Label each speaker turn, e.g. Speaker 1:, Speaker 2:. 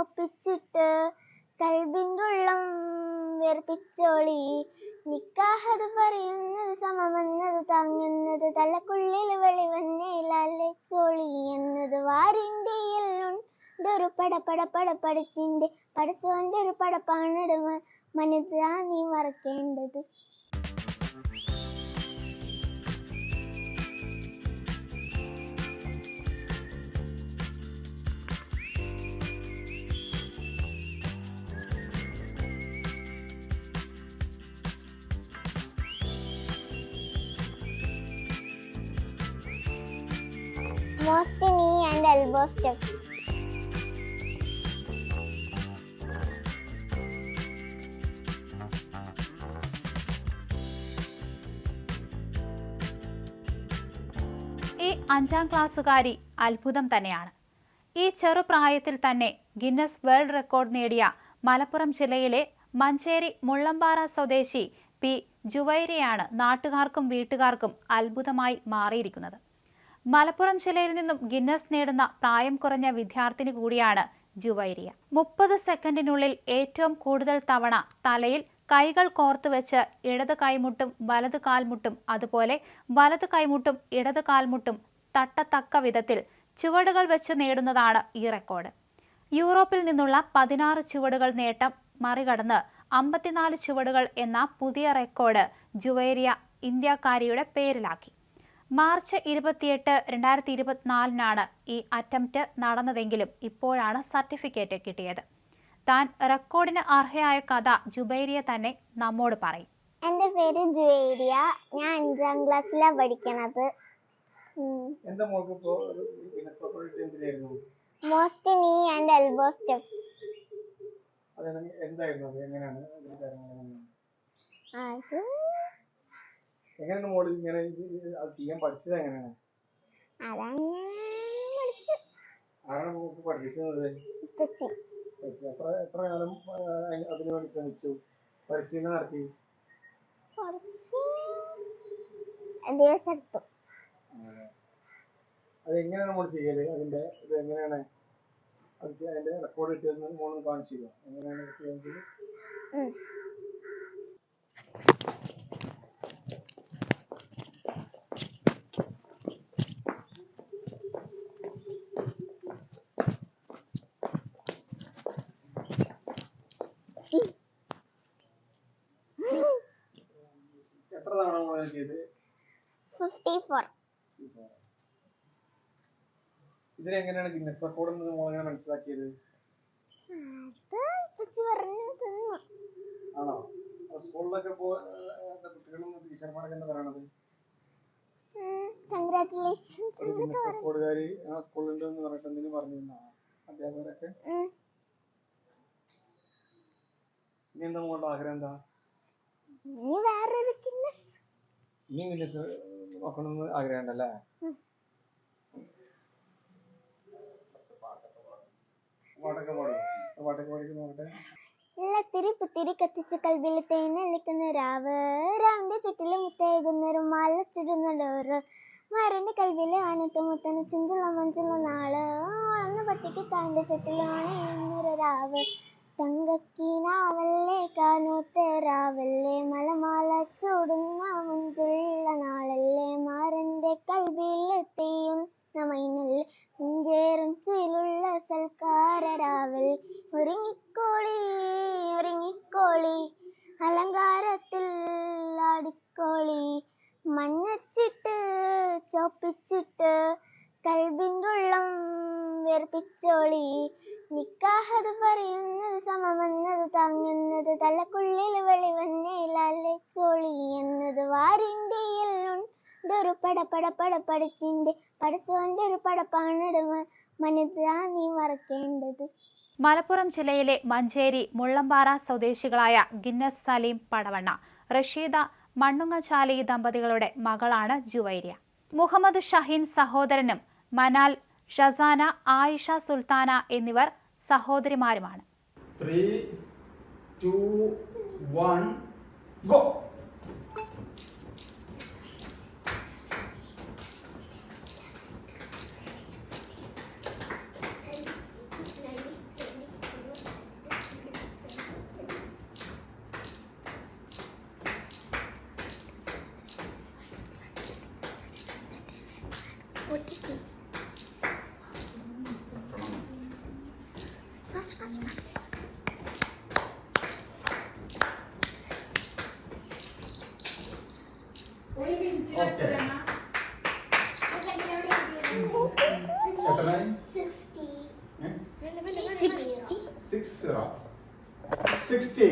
Speaker 1: ചോപ്പിച്ചിട്ട് കൽബിന്റുള്ളം വേർപ്പിച്ചോളി. നിക്കാഹത് പറയുന്നത് സമമെന്നത് താങ്ങുന്നത് തലക്കുള്ളിൽ വെളിവന്നേലച്ചോളി എന്നത് വാരിന്റെയിൽ ഒരു പട പട പട പടച്ചിന്റെ പഠിച്ചവന്റെ ഒരു പടപ്പാണിടുമ മനതാ നീ മറക്കേണ്ടത്. Most knee and elbow steps.
Speaker 2: ഈ അഞ്ചാം ക്ലാസ്സുകാരി അത്ഭുതം തന്നെയാണ് ഈ ചെറുപ്രായത്തിൽ തന്നെ ഗിന്നസ് വേൾഡ് റെക്കോർഡ് നേടിയ മലപ്പുറം ജില്ലയിലെ മഞ്ചേരി മുള്ളമ്പാറ സ്വദേശി പി ജുവൈരയാണ് നാട്ടുകാർക്കും വീട്ടുകാർക്കും അത്ഭുതമായി മാറിയിരിക്കുന്നത് മലപ്പുറം ജില്ലയിൽ നിന്നും ഗിന്നസ് നേടുന്ന പ്രായം കുറഞ്ഞ വിദ്യാർത്ഥിനി കൂടിയാണ് ജുവൈരിയ. മുപ്പത് സെക്കൻഡിനുള്ളിൽ ഏറ്റവും കൂടുതൽ തവണ തലയിൽ കൈകൾ കോർത്ത് വെച്ച് ഇടത് കൈമുട്ടും വലത് കാൽമുട്ടും അതുപോലെ വലത് കൈമുട്ടും ഇടത് കാൽമുട്ടും തട്ടത്തക്ക വിധത്തിൽ ചുവടുകൾ വെച്ച് നേടുന്നതാണ് ഈ റെക്കോർഡ്. യൂറോപ്പിൽ നിന്നുള്ള പതിനാറ് ചുവടുകൾ നേട്ടം മറികടന്ന് അമ്പത്തിനാല് ചുവടുകൾ എന്ന പുതിയ റെക്കോർഡ് ജുവേരിയ ഇന്ത്യക്കാരിയുടെ പേരിലാക്കി. മാർച്ച് ഇരുപത്തിയെട്ട് രണ്ടായിരത്തി ഇരുപത്തിനാലിനാണ് ഈ അറ്റംപ്റ്റ് നടന്നതെങ്കിലും ഇപ്പോഴാണ് സർട്ടിഫിക്കറ്റ് കിട്ടിയത്. താൻ റെക്കോർഡിന് അർഹയായ കഥ ജുബൈരിയ തന്നെ നമ്മോട് പറയും.
Speaker 1: എന്റെ പേര് ജുബൈരിയ. ഞാൻ അഞ്ചാം ക്ലാസ്സിലാണ് പഠിക്കണത്. മോസ്റ്റ് നീ ആൻഡ് എൽബോ സ്റ്റെപ്സ്
Speaker 3: അത് എങ്ങനെയാണ് മോൾ ഇങ്ങനെ അത് ചെയ്യാൻ പഠിച്ചത് എങ്ങനെയാണ്? ആരാണ് മോൾക്ക് പഠിപ്പിച്ചത്? എത്ര എത്ര കാലം അതിന് വേണ്ടി ശ്രമിച്ചു? പരിശീലനം നടത്തി?
Speaker 1: അതെങ്ങനെയാണ് ദിവസം എടുത്തു
Speaker 3: അത് എങ്ങനെയാണ് മോൾ ചെയ്യൽ? അതിന്റെ ഇത് എങ്ങനെയാണ്? അത് അതിന്റെ റെക്കോർഡ് കിട്ടിയത് മോളൊന്ന് കാണിച്ചു എങ്ങനെയാണ് കിട്ടിയതെങ്കിൽ എത്ര തവണ മോൾ ചെയ്ത്
Speaker 1: ഫിഫ്റ്റി ഫോർ
Speaker 3: ഗിന്നസ് റെക്കോർഡ് എന്ന് മോൾ എങ്ങനെ മനസ്സിലാക്കിയത്? ആണോ? സ്കൂളിലൊക്കെ പോ കുട്ടികളും ടീച്ചർമാരൊക്കെ എന്താ പറയണത്?
Speaker 1: കൺഗ്രാറ്റുലേഷൻസ്
Speaker 3: ഒരു ഗിന്നസ് റെക്കോർഡുകാരി ആ സ്കൂളിലുണ്ട് എന്ന് പറഞ്ഞിട്ട് എന്തെങ്കിലും പറഞ്ഞിരുന്നോ? അധ്യാപകരൊക്കെ ഇനി എന്താ മോളുടെ ആഗ്രഹം എന്താ?
Speaker 1: ഇനി വേറൊരു കിന്നസ്
Speaker 3: ഇനി കിന്നസ് നോക്കണമെന്ന്
Speaker 1: ആഗ്രഹമുണ്ടല്ലേ.
Speaker 3: പാട്ടൊക്കെ പാടും. പാട്ടൊക്കെ പാടിക്കുന്ന നോക്കട്ടെ.
Speaker 1: ഇല്ലത്തിരി പുത്തിരി കത്തിച്ച് കൽവിൽ തേനളിക്കുന്ന രാവ്. രാവിന്റെ ചുറ്റിൽ മുത്തേകുന്നൊരു മാല ചുടുന്ന ഡോറ്. മാരന്റെ കൽവിൽ ആനത്ത് മുത്തന് ചിഞ്ചുള്ള മഞ്ചുള്ള നാൾ. വളർന്ന പട്ടിക്ക് താന്റെ ചുറ്റിൽ ആണയൊരു രാവ്. തങ്കക്കീനാവല്ലേ കാനൂത്ത് രാവല്ലേ മലമാല ചൂടുന്ന മുഞ്ചുള്ള നാളല്ലേ മാറന്റെ കൽവിയിലെത്തിയും നമൈനല്ലേ നെഞ്ചേറും ചിലുള്ള സൽക്കാരരാവൽ ഒരുങ്ങിക്കോളി ഒരുങ്ങിക്കോളി അലങ്കാരത്തിൽ ആടിക്കോളി. മഞ്ഞച്ചിട്ട് ചോപ്പിച്ചിട്ട് കൽബിന്റെ ഉള്ളം വേർപ്പിച്ചോളി നിക്കാഹത് പറയുന്നത് സമമെന്നത് താങ്ങുന്നത് തലക്കുള്ളിൽ വെളിവന്നേലച്ചോളി എന്നത് വാരിന്റെ ഉണ്ടൊരു പട പട പട പഠിച്ചോന്റെ ഒരു പടപ്പാണ് മനസ്സാ നീ മറക്കേണ്ടത്.
Speaker 2: മലപ്പുറം ജില്ലയിലെ മഞ്ചേരി മുള്ളമ്പാറ സ്വദേശികളായ ഗിന്നസ് സലീം പടവണ്ണ റഷീദ മണ്ണുങ്ങച്ചാലി ദമ്പതികളുടെ മകളാണ് ജുവൈരിയ. മുഹമ്മദ് ഷഹീൻ സഹോദരനും മനാൽ ഷസാന ആയിഷ സുൽത്താന എന്നിവർ സഹോദരിമാരുമാണ്
Speaker 1: What did you
Speaker 4: ഓക്കെ എത്രയായി
Speaker 1: സിക്സ്റ്റി
Speaker 4: ഏ?
Speaker 1: Sixty
Speaker 4: six sixty